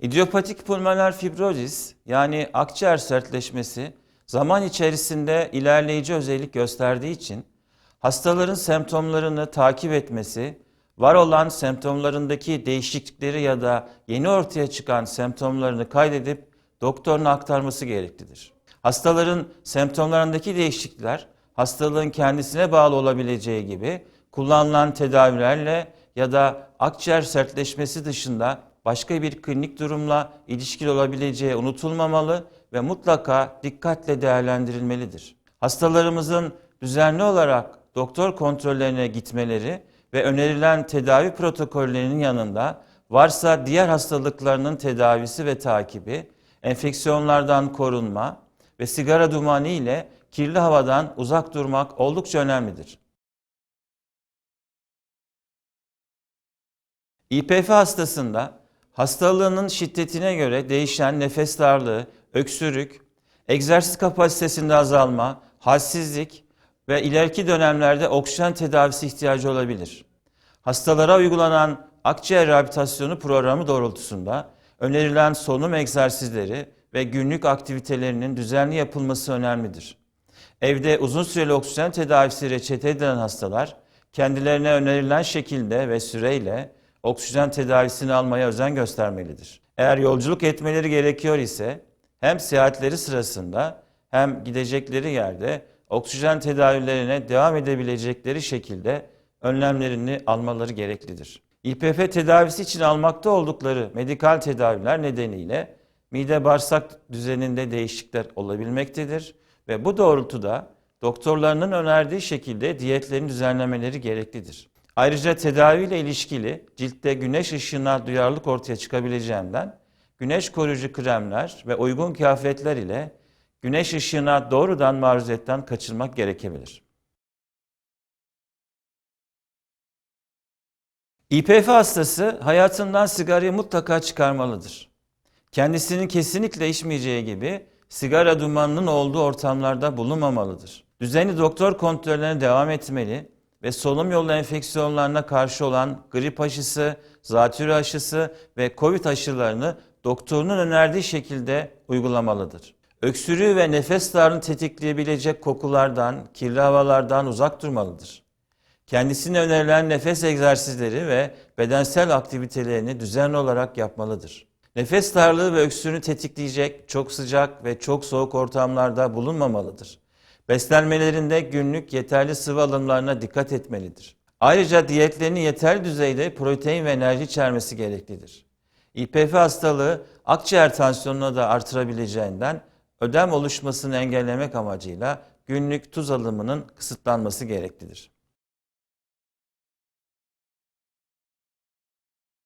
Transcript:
İdiopatik pulmoner fibrozis yani akciğer sertleşmesi zaman içerisinde ilerleyici özellik gösterdiği için hastaların semptomlarını takip etmesi, var olan semptomlarındaki değişiklikleri ya da yeni ortaya çıkan semptomlarını kaydedip doktoruna aktarması gereklidir. Hastaların semptomlarındaki değişiklikler hastalığın kendisine bağlı olabileceği gibi kullanılan tedavilerle ya da akciğer sertleşmesi dışında başka bir klinik durumla ilişkili olabileceği unutulmamalı ve mutlaka dikkatle değerlendirilmelidir. Hastalarımızın düzenli olarak doktor kontrollerine gitmeleri ve önerilen tedavi protokollerinin yanında varsa diğer hastalıklarının tedavisi ve takibi, enfeksiyonlardan korunma ve sigara dumanı ile kirli havadan uzak durmak oldukça önemlidir. İPF hastasında hastalığının şiddetine göre değişen nefes darlığı, öksürük, egzersiz kapasitesinde azalma, halsizlik ve ileriki dönemlerde oksijen tedavisi ihtiyacı olabilir. Hastalara uygulanan akciğer rehabilitasyonu programı doğrultusunda önerilen solunum egzersizleri ve günlük aktivitelerinin düzenli yapılması önemlidir. Evde uzun süreli oksijen tedavisi reçete edilen hastalar kendilerine önerilen şekilde ve süreyle oksijen tedavisini almaya özen göstermelidir. Eğer yolculuk etmeleri gerekiyor ise hem seyahatleri sırasında hem gidecekleri yerde oksijen tedavilerine devam edebilecekleri şekilde önlemlerini almaları gereklidir. İPF tedavisi için almakta oldukları medikal tedaviler nedeniyle mide bağırsak düzeninde değişiklikler olabilmektedir ve bu doğrultuda doktorlarının önerdiği şekilde diyetlerini düzenlemeleri gereklidir. Ayrıca tedaviyle ilişkili ciltte güneş ışığına duyarlılık ortaya çıkabileceğinden güneş koruyucu kremler ve uygun kıyafetler ile güneş ışığına doğrudan maruziyetten kaçınmak gerekebilir. İPF hastası hayatından sigarayı mutlaka çıkarmalıdır. Kendisinin kesinlikle içmeyeceği gibi sigara dumanının olduğu ortamlarda bulunmamalıdır. Düzenli doktor kontrollerine devam etmeli ve solunum yolu enfeksiyonlarına karşı olan grip aşısı, zatürre aşısı ve COVID aşılarını doktorunun önerdiği şekilde uygulamalıdır. Öksürüğü ve nefes darlığını tetikleyebilecek kokulardan, kirli havalardan uzak durmalıdır. Kendisine önerilen nefes egzersizleri ve bedensel aktivitelerini düzenli olarak yapmalıdır. Nefes darlığı ve öksürüğünü tetikleyecek çok sıcak ve çok soğuk ortamlarda bulunmamalıdır. Beslenmelerinde günlük yeterli sıvı alımlarına dikkat etmelidir. Ayrıca diyetlerinin yeterli düzeyde protein ve enerji içermesi gereklidir. İPF hastalığı akciğer tansiyonunu da artırabileceğinden ödem oluşmasını engellemek amacıyla günlük tuz alımının kısıtlanması gereklidir.